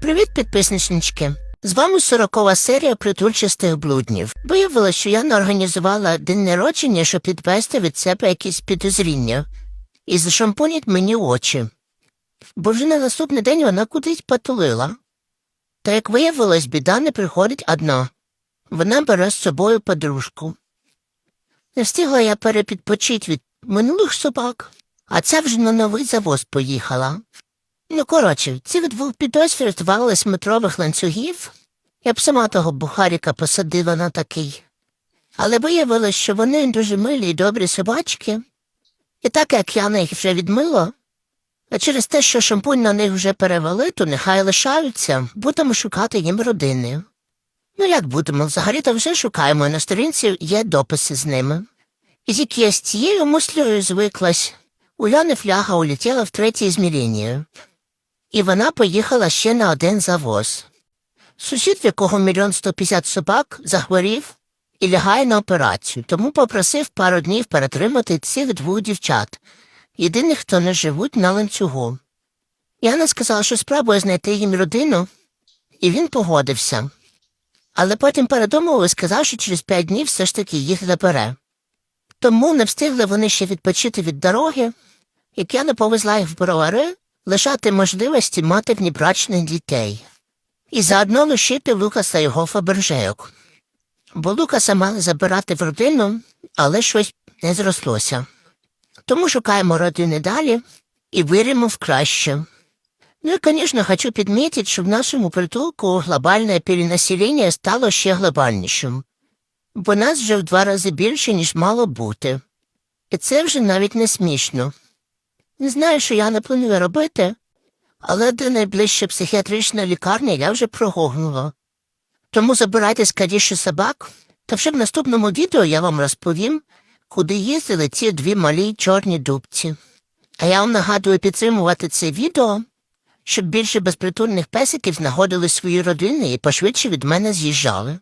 Привіт, підписничнички! З вами сорокова серія притульчастих блуднів. Виявилося, що я не організувала день народження, щоб підвести від себе якісь підозріння. І зашампунять мені очі. Бо вже на наступний день вона кудись потулила. Та як виявилось, біда не приходить одна. Вона бере з собою подружку. Не встигла я перепідпочить від минулих собак, а ця вже на новий завоз поїхала. Ну, коротше, ці від двох підозрів звалились метрових ланцюгів. Я б сама того бухаріка посадила на такий. Але виявилось, що вони дуже милі і добрі собачки. І так як я їх вже відмила, а через те, що шампунь на них вже перевели, то нехай лишаються, будемо шукати їм родини. Ну, як будемо, взагалі-то вже шукаємо, на сторінці є дописи з ними. І тільки я з цією мислею звиклась. Уляна фляга улетіла в третє зміріння. І вона поїхала ще на один завоз. Сусід, в якого мільйон сто п'ятдесят собак, захворів і лягає на операцію, тому попросив пару днів перетримати цих двох дівчат, єдиних, хто не живуть на ланцюгу. Яна сказала, що спробує знайти їм родину, і він погодився. Але потім передумав і сказав, що через п'ять днів все ж таки їх забере. Тому не встигли вони ще відпочити від дороги, як я не повезла їх в бровари, лишати можливості мати внібрачних дітей. І заодно лишити Лукаса його фабержейок. Бо Лукаса мали забирати в родину, але щось не зрослося. Тому шукаємо родини далі і виримо в краще. Ну і, звісно, хочу підмітити, що в нашому притулку глобальне перенаселення стало ще глобальнішим, бо нас вже в два рази більше, ніж мало бути. І це вже навіть не смішно. Не знаю, що я не планую робити, але де найближча психіатрична лікарня я вже прогогнула. Тому забирайте скоріше собак, та вже в наступному відео я вам розповім, куди їздили ці дві малі чорні дубці. А я вам нагадую підтримувати це відео, щоб більше безпритульних песиків знаходили свої родини і пошвидше від мене з'їжджали.